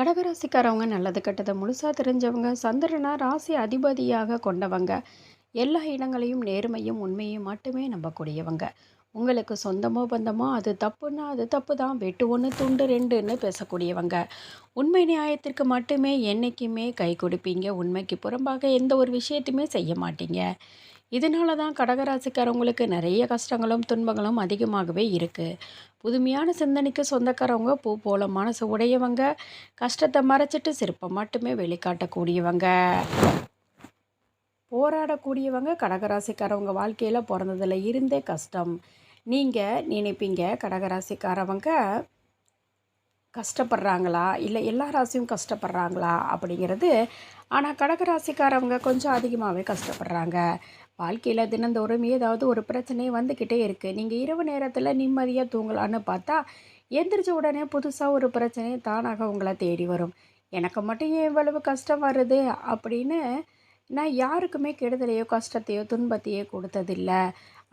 கடகராசிக்காரவங்க நல்லது கெட்டதை முழுசாக தெரிஞ்சவங்க சந்திரனை ராசி அதிபதியாக கொண்டவங்க. எல்லா இடங்களையும் நேர்மையும் உண்மையும் மட்டுமே நம்பக்கூடியவங்க. உங்களுக்கு சொந்தமோ பந்தமோ அது தப்புன்னா அது தப்பு தான் வெட்டு ஒன்று துண்டு ரெண்டுன்னு பேசக்கூடியவங்க. உண்மை நியாயத்திற்கு மட்டுமே என்றைக்குமே கை கொடுப்பீங்க. உண்மைக்கு புறம்பாக எந்த ஒரு விஷயத்தையுமே செய்ய மாட்டீங்க. இதனால தான் கடகராசிக்காரவங்களுக்கு நிறைய கஷ்டங்களும் துன்பங்களும் அதிகமாகவே இருக்குது புதுமையான சிந்தனைக்கு சொந்தக்காரவங்க பூ போல மனசு உடையவங்க கஷ்டத்தை மறைச்சிட்டு சிற்பம் மட்டுமே வெளிக்காட்டக்கூடியவங்க. போராடக்கூடியவங்க கடகராசிக்காரவங்க வாழ்க்கையில் பிறந்ததில் இருந்தே கஷ்டம். நீங்கள் நினைப்பீங்க கடகராசிக்காரவங்க கஷ்டப்படுறாங்களா? இல்லை எல்லா ராசியும் கஷ்டப்படுறாங்களா? அப்படிங்கிறது ஆனால் கடகராசிக்காரவங்க கொஞ்சம் அதிகமாகவே கஷ்டப்படுறாங்க. வாழ்க்கையில் தினந்தோறும் ஏதாவது ஒரு பிரச்சனை வந்துக்கிட்டே இருக்குது நீங்கள் இரவு நேரத்தில் நிம்மதியாக தூங்கலான்னு பார்த்தா எந்திரிச்ச உடனே புதுசாக ஒரு பிரச்சனை தானாக உங்களை தேடி வரும். எனக்கு மட்டும் ஏன் இவ்வளவு கஷ்டம் வருது? அப்படின்னு நான் யாருக்குமே கெடுதலையோ கஷ்டத்தையோ துன்பத்தையோ கொடுத்ததில்ல.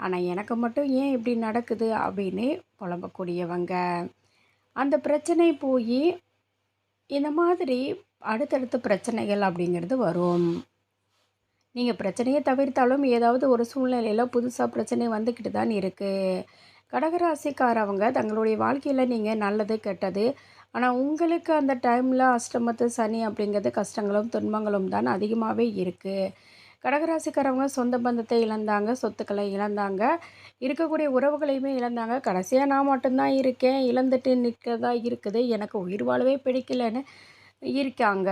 ஆனால் எனக்கு மட்டும் ஏன் இப்படி நடக்குது? அப்படின்னு புலம்பக்கூடியவங்க. அந்த பிரச்சனை போய் இந்த மாதிரி அடுத்தடுத்த பிரச்சனைகள் அப்படிங்கிறது வரும். நீங்கள் பிரச்சனையை தவிர்த்தாலும் ஏதாவது ஒரு சூழ்நிலையில் புதுசாக பிரச்சனை வந்துக்கிட்டு தான் இருக்குது கடகராசிக்காரவங்க தங்களுடைய வாழ்க்கையில் நீங்கள் நல்லது கெட்டது ஆனால் உங்களுக்கு அந்த டைமில் அஷ்டமத்து சனி அப்படிங்கிறது கஷ்டங்களும் துன்பங்களும் தான் அதிகமாகவே இருக்குது கடகராசிக்காரவங்க சொந்த பந்தத்தை இழந்தாங்க சொத்துக்களை இழந்தாங்க இருக்கக்கூடிய உறவுகளையுமே இழந்தாங்க. கடைசியாக நான் மட்டும்தான் இருக்கேன் இழந்துட்டு நிற்கிறதா இருக்குது. எனக்கு உயிர் வாழவே பிடிக்கலன்னு இருக்காங்க.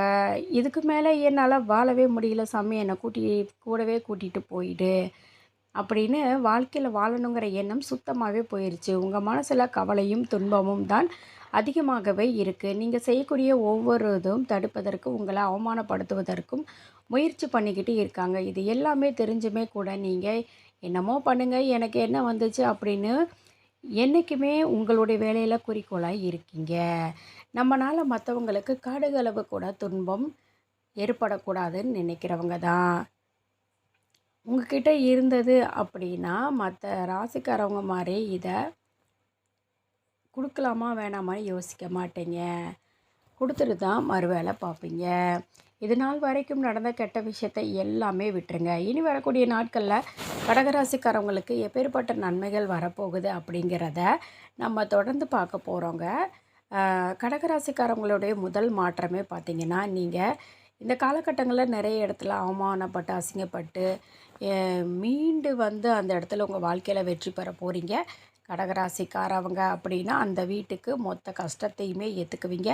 இதுக்கு மேலே என்னால் வாழவே முடியல. சாமி என்னை கூட்டி கூடவே கூட்டிகிட்டு போயிடு அப்படின்னு வாழ்க்கையில் வாழணுங்கிற எண்ணம் சுத்தமாகவே போயிடுச்சு உங்கள் மனசில் கவலையும் துன்பமும் தான் அதிகமாகவே இருக்குது நீங்கள் செய்யக்கூடிய ஒவ்வொரு இதுவும் தடுப்பதற்கு உங்களை அவமானப்படுத்துவதற்கும் முயற்சி பண்ணிக்கிட்டு இருக்காங்க. இது எல்லாமே தெரிஞ்சுமே கூட நீங்கள் என்னமோ பண்ணுங்கள் எனக்கு என்ன வந்துச்சு அப்படின்னு என்றைக்குமே உங்களுடைய வேலையில் குறிக்கோளாக இருக்கீங்க. நம்மளால் மற்றவங்களுக்கு காடுகளவு கூட துன்பம் ஏற்படக்கூடாதுன்னு நினைக்கிறவங்க தான். உங்ககிட்ட இருந்தது அப்படின்னா மற்ற ராசிக்காரவங்க மாதிரி இதை கொடுக்கலாமா வேணாமான்னு யோசிக்க மாட்டீங்க. கொடுத்துட்டு தான் மறுவேலை பார்ப்பீங்க. இது நாள் வரைக்கும் நடந்த கெட்ட விஷயத்தை எல்லாமே விட்டுருங்க. இனி வரக்கூடிய நாட்களில் கடகராசிக்காரவங்களுக்கு எப்பேற்பட்ட நன்மைகள் வரப்போகுது அப்படிங்கிறத நம்ம தொடர்ந்து பார்க்க போகிறோங்க கடகராசிக்காரவங்களுடைய முதல் மாற்றமே பார்த்திங்கன்னா நீங்கள் இந்த காலகட்டங்களில் நிறைய இடத்துல அவமானப்பட்டு அசிங்கப்பட்டு மீண்டு வந்து அந்த இடத்துல உங்கள் வாழ்க்கையில் வெற்றி பெற போகிறீங்க கடகராசிக்காரவங்க அப்படின்னா அந்த வீட்டுக்கு மொத்த கஷ்டத்தையுமே ஏற்றுக்குவீங்க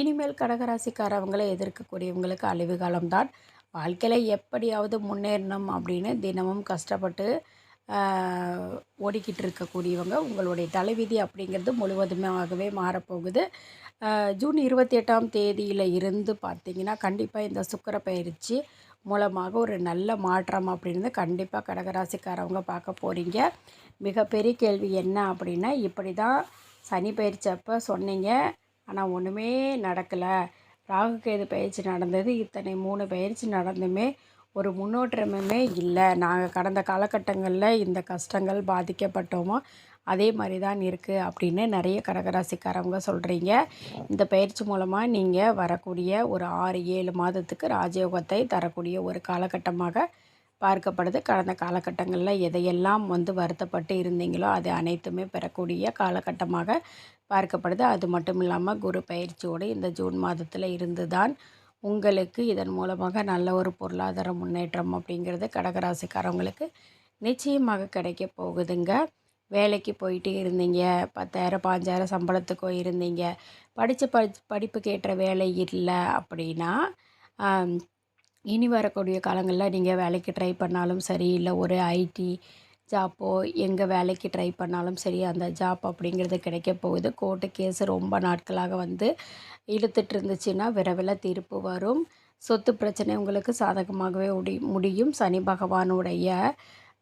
இனிமேல் கடகராசிக்காரவங்களை எதிர்க்கக்கூடியவங்களுக்கு அழிவு காலம்தான். வாழ்க்கையில் எப்படியாவது முன்னேறணும் அப்படின்னு தினமும் கஷ்டப்பட்டு ஓடிக்கிட்டு இருக்கக்கூடியவங்க உங்களுடைய தலைவிதி அப்படிங்கிறது முழுவதுமாகவே மாறப்போகுது. ஜூன் இருபத்தி எட்டாம் தேதியில் இருந்து பார்த்திங்கன்னா கண்டிப்பாக இந்த சுக்கர பயிற்சி மூலமாக ஒரு நல்ல மாற்றம் அப்படின்னு கண்டிப்பாக கடகராசிக்காரவங்க பார்க்க போகிறீங்க மிகப்பெரிய கேள்வி என்ன அப்படின்னா இப்படி தான் சனி பயிற்சி அப்போ சொன்னீங்க. ஆனால் ஒன்றுமே நடக்கலை. ராகு கேது பயிற்சி நடந்தது. இத்தனை மூணு பயிற்சி நடந்துமே ஒரு முன்னோற்றமுமே இல்லை. நாங்கள் கடந்த காலகட்டங்களில் இந்த கஷ்டங்கள் பாதிக்கப்பட்டோமோ அதே மாதிரி தான் இருக்குது அப்படின்னு நிறைய கடகராசிக்காரவங்க சொல்கிறீங்க இந்த பயிற்சி மூலமாக நீங்கள் வரக்கூடிய ஒரு ஆறு ஏழு மாதத்துக்கு ராஜயோகத்தை தரக்கூடிய ஒரு காலகட்டமாக பார்க்கப்படுது. கடந்த காலகட்டங்களில் எதையெல்லாம் வந்து வருத்தப்பட்டு இருந்தீங்களோ அது அனைத்துமே பெறக்கூடிய காலகட்டமாக பார்க்கப்படுது. அது மட்டும் இல்லாமல் குரு பயிற்சியோடு இந்த ஜூன் மாதத்தில் இருந்து தான் உங்களுக்கு இதன் மூலமாக நல்ல ஒரு பொருளாதார முன்னேற்றம் அப்படிங்கிறது கடகராசிக்காரவங்களுக்கு நிச்சயமாக கிடைக்க போகுதுங்க. வேலைக்கு போயிட்டு இருந்தீங்க. பத்தாயிரம் பாஞ்சாயிரம் சம்பளத்துக்கோ இருந்தீங்க. படித்த படி படிப்புக்கு ஏற்ற வேலை இல்லை அப்படின்னா இனி வரக்கூடிய காலங்களில் நீங்கள் வேலைக்கு ட்ரை பண்ணாலும் சரி இல்லை ஒரு ஐடி ஜாப்போ எங்கே வேலைக்கு ட்ரை பண்ணாலும் சரி அந்த ஜாப் அப்படிங்கிறது கிடைக்க போகுது. கோர்ட்டு கேஸு ரொம்ப நாட்களாக வந்து இழுத்துட்டு இருந்துச்சுன்னா விரைவில் தீர்ப்பு வரும். சொத்து பிரச்சனை உங்களுக்கு சாதகமாகவே முடி முடியும். சனி பகவானுடைய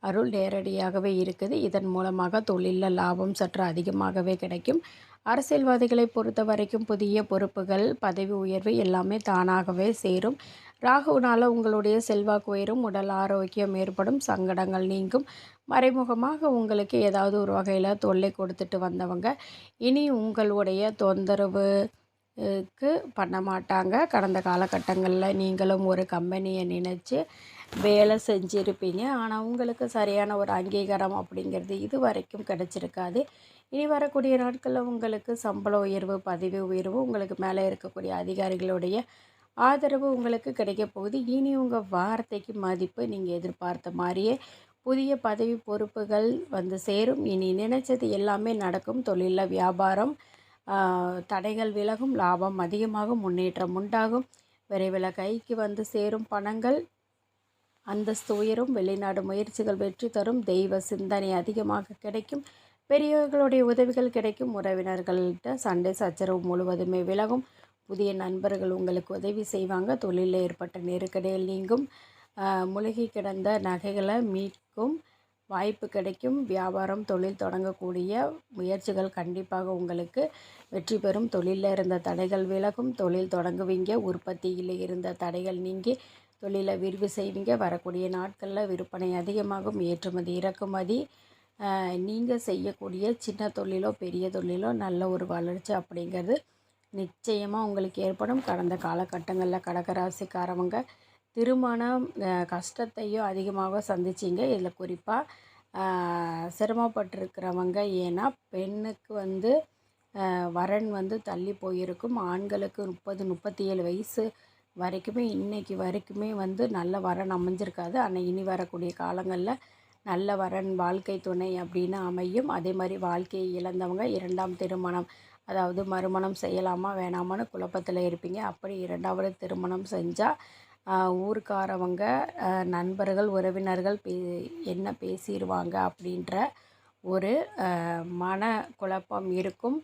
அருள் நேரடியாகவே இருக்குது. இதன் மூலமாக தொழிலில் லாபம் சற்று அதிகமாகவே கிடைக்கும். அரசியல்வாதிகளை பொறுத்த வரைக்கும் புதிய பொறுப்புகள் பதவி உயர்வு எல்லாமே தானாகவே சேரும். ராகுனால் உங்களுடைய செல்வாக்கு உயரும் உடல் ஆரோக்கியம் ஏற்படும் சங்கடங்கள் நீங்கும். மறைமுகமாக உங்களுக்கு ஏதாவது ஒரு வகையில் தொல்லை கொடுத்துட்டு வந்தவங்க. இனி உங்களுடைய தொந்தரவு க்கு பண்ண மாட்டாங்க. கடந்த காலகட்டங்களில் நீங்களும் ஒரு கம்பெனியை நினச்சி வேலை செஞ்சுருப்பீங்க. ஆனால் உங்களுக்கு சரியான ஒரு அங்கீகாரம் அப்படிங்கிறது இது வரைக்கும் கிடச்சிருக்காது. இனி வரக்கூடிய நாட்களில் உங்களுக்கு சம்பள உயர்வு பதவி உயர்வு உங்களுக்கு மேலே இருக்கக்கூடிய அதிகாரிகளுடைய ஆதரவு உங்களுக்கு கிடைக்க போகுது. இனி உங்கள் வார்த்தைக்கு மதிப்பு நீங்கள் எதிர்பார்த்த மாதிரியே புதிய பதவி பொறுப்புகள் வந்து சேரும். இனி நினைச்சது எல்லாமே நடக்கும். தொழிலில் வியாபாரம் தடைகள் விலகும் லாபம் அதிகமாகும் முன்னேற்றம் உண்டாகும். விரைவில் கைக்கு வந்து சேரும் பணங்கள் அந்தஸ்து உயரும் வெளிநாடு முயற்சிகள் வெற்றி தரும் தெய்வ சிந்தனை அதிகமாக கிடைக்கும் பெரியவர்களுடைய உதவிகள் கிடைக்கும் உறவினர்கள்ட்ட சண்டை சச்சரவு முழுவதுமே விலகும். புதிய நண்பர்கள் உங்களுக்கு உதவி செய்வாங்க தொழிலில் ஏற்பட்ட நெருக்கடியில் நீங்கும். முழுகி கிடந்த நகைகளை மீட்கும். வாய்ப்பு கிடைக்கும். வியாபாரம் தொழில் தொடங்கக்கூடிய முயற்சிகள் கண்டிப்பாக உங்களுக்கு வெற்றி பெறும். தொழிலில் இருந்த தடைகள் விலகும். தொழில் தொடங்குவீங்க. உற்பத்தியில் இருந்த தடைகள் நீங்கி தொழிலை விரிவு செய்வீங்க. வரக்கூடிய நாட்களில் விற்பனை அதிகமாகும். ஏற்றுமதி இறக்குமதி நீங்கள் செய்யக்கூடிய சின்ன தொழிலோ பெரிய தொழிலோ நல்ல ஒரு வளர்ச்சி அப்படிங்கிறது நிச்சயமாக உங்களுக்கு ஏற்படும். கடந்த காலகட்டங்களில் கடகராசிக்காரவங்க திருமணம் கஷ்டத்தையும் அதிகமாக சந்திச்சிங்க. இதில் குறிப்பாக சிரமப்பட்டிருக்கிறவங்க ஏன்னா பெண்ணுக்கு வந்து வரன் வந்து தள்ளி போயிருக்கும். ஆண்களுக்கு முப்பது முப்பத்தி ஏழு வயசு வரைக்குமே இன்றைக்கி வரைக்குமே வந்து நல்ல வரன் அமைஞ்சிருக்காது. ஆனால் இனி வரக்கூடிய காலங்களில் நல்ல வரன் வாழ்க்கை துணை அப்படின்னு அமையும். அதே மாதிரி வாழ்க்கையை இழந்தவங்க இரண்டாம் திருமணம் அதாவது மறுமணம் செய்யலாமா வேணாமான்னு குழப்பத்தில் இருப்பீங்க. அப்படி இரண்டாவது திருமணம் செஞ்சால் ஊருக்காரவங்க நண்பர்கள் உறவினர்கள் பே என்ன பேசிடுவாங்க அப்படின்ற ஒரு மன குழப்பம் இருக்கும்.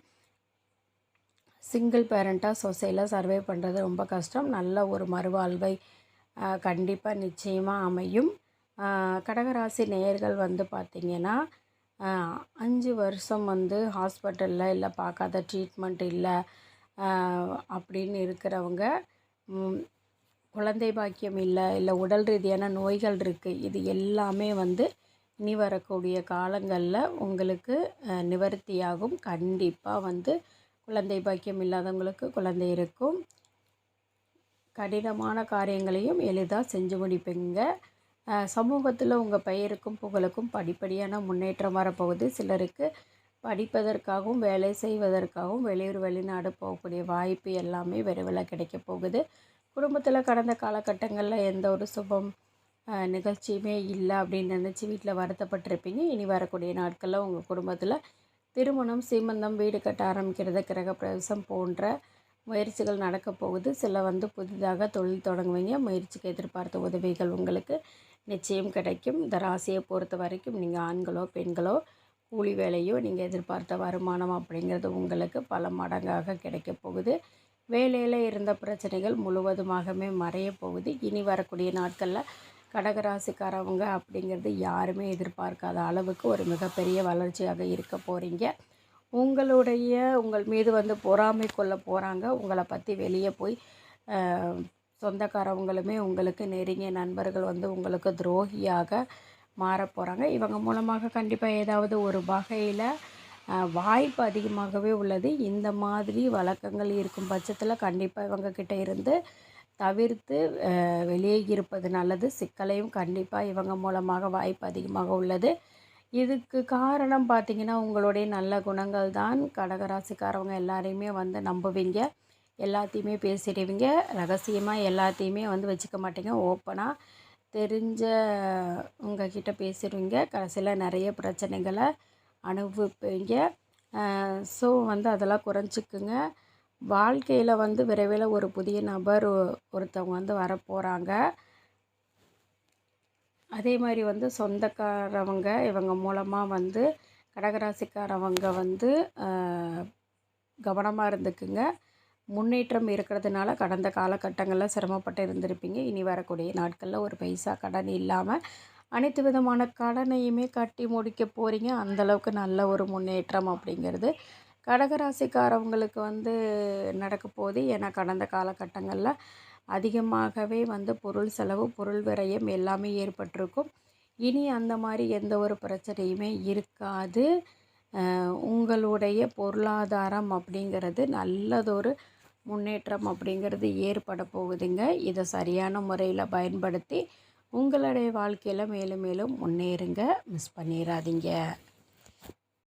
சிங்கிள் பேரண்ட்டாக சொசைட்டியில் சர்வே பண்ணுறது ரொம்ப கஷ்டம். நல்ல ஒரு மறுவாழ்வை கண்டிப்பாக நிச்சயமாக அமையும். கடகராசி நேயர்கள் வந்து பார்த்திங்கன்னா அஞ்சு வருஷம் வந்து ஹாஸ்பிட்டலில் இல்லை பார்க்காத ட்ரீட்மெண்ட் இல்லை அப்படின்னு இருக்கிறவங்க குழந்தை பாக்கியம் இல்லை இல்லை உடல் ரீதியான நோய்கள் இருக்குது இது எல்லாமே வந்து இனி வரக்கூடிய காலங்களில் உங்களுக்கு நிவர்த்தியாகும். கண்டிப்பாக வந்து குழந்தை பாக்கியம் இல்லாதவங்களுக்கு குழந்தை இருக்கும். கடினமான காரியங்களையும் எளிதாக செஞ்சு முடிப்பீங்க. சமூகத்தில் உங்கள் பெயருக்கும் புகழுக்கும் படிப்படியான முன்னேற்றம் வரப்போகுது. சிலருக்கு படிப்பதற்காகவும் வேலை செய்வதற்காகவும் வெளியூர் வெளிநாடு போகக்கூடிய வாய்ப்பு எல்லாமே விரைவில் கிடைக்க போகுது. குடும்பத்தில் கடந்த காலகட்டங்களில் எந்த ஒரு சுபம் நிகழ்ச்சியுமே இல்லை அப்படின்னு நினச்சி வீட்டில் வருத்தப்பட்டிருப்பீங்க. இனி வரக்கூடிய நாட்களில் உங்கள் குடும்பத்தில் திருமணம் சீமந்தம் வீடு கட்ட ஆரம்பிக்கிறது கிரகப்பிரவேசம் போன்ற முயற்சிகள் நடக்க போகுது. சில வந்து புதிதாக தொழில் தொடங்குவீங்க. முயற்சிக்கு எதிர்பார்த்த உதவிகள் உங்களுக்கு நிச்சயம் கிடைக்கும். இந்த ராசியை பொறுத்த வரைக்கும் நீங்கள் ஆண்களோ பெண்களோ கூலி வேலையோ நீங்கள் எதிர்பார்த்த வருமானம் அப்படிங்கிறது உங்களுக்கு பல மடங்காக கிடைக்க போகுது. வேலையில் இருந்த பிரச்சனைகள் முழுவதுமாகவே மறைய போகுது. இனி வரக்கூடிய நாட்களில் கடகராசிக்காரவங்க அப்படிங்கிறது யாருமே எதிர்பார்க்காத அளவுக்கு ஒரு மிகப்பெரிய வளர்ச்சியாக இருக்க போகிறீங்க உங்களுடைய உங்கள் மீது வந்து பொறாமை கொள்ள போகிறாங்க உங்களை பற்றி வெளியே போய் சொந்தக்காரவங்களுமே உங்களுக்கு நெருங்கிய நண்பர்கள் வந்து உங்களுக்கு துரோகியாக மாற போகிறாங்க இவங்க மூலமாக கண்டிப்பாக ஏதாவது ஒரு வகையில் வாய்ப்பு அதிகமாகவே உள்ளது. இந்த மாதிரி வழக்கங்கள் இருக்கும் பட்சத்தில் கண்டிப்பாக இவங்கக்கிட்ட இருந்து தவிர்த்து வெளியே இருப்பது நல்லது. சிக்கலையும் கண்டிப்பாக இவங்க மூலமாக வாய்ப்பு அதிகமாக உள்ளது. இதுக்கு காரணம் பார்த்திங்கன்னா உங்களுடைய நல்ல குணங்கள் தான். கடகராசிக்காரவங்க எல்லாரையுமே வந்து நம்புவீங்க. எல்லாத்தையுமே பேசிடுவீங்க. ரகசியமாக எல்லாத்தையுமே வந்து வச்சுக்க மாட்டீங்க. ஓப்பனாக தெரிஞ்ச உங்ககிட்ட பேசிடுவீங்க. கடைசியில் நிறைய பிரச்சனைகளை அனுபவிப்பீங்க. ஸோ வந்து அதெல்லாம் குறைஞ்சிக்குங்க. வாழ்க்கையில் வந்து விரைவில் ஒரு புதிய நபர் ஒருத்தவங்க வந்து வரப்போகிறாங்க அதே மாதிரி வந்து சொந்தக்காரவங்க இவங்க மூலமாக வந்து கடகராசிக்காரவங்க வந்து கவனமாக இருந்துக்குங்க. முன்னேற்றம் இருக்கிறதுனால கடந்த காலகட்டங்களில் சிரமப்பட்டு இருந்திருப்பீங்க. இனி வரக்கூடிய நாட்களில் ஒரு பைசா கடன் இல்லாமல் அனைத்து விதமான கடனையுமே கட்டி முடிக்க போகிறீங்க அந்தளவுக்கு நல்ல ஒரு முன்னேற்றம் அப்படிங்கிறது. கடகராசிக்காரவங்களுக்கு வந்து நடக்க போகுது. ஏன்னா கடந்த காலகட்டங்களில் அதிகமாகவே வந்து பொருள் செலவு பொருள் விரயம் எல்லாமே ஏற்பட்டிருக்கும். இனி அந்த மாதிரி எந்த ஒரு பிரச்சனையுமே இருக்காது. உங்களுடைய பொருளாதாரம் அப்படிங்கிறது நல்லதொரு முன்னேற்றம் அப்படிங்கிறது ஏற்பட போகுதுங்க. இதை சரியான முறையில் பயன்படுத்தி உங்களுடைய வாழ்க்கையில் மேலும் மேலும் முன்னேறுங்க. மிஸ் பண்ணிடாதீங்க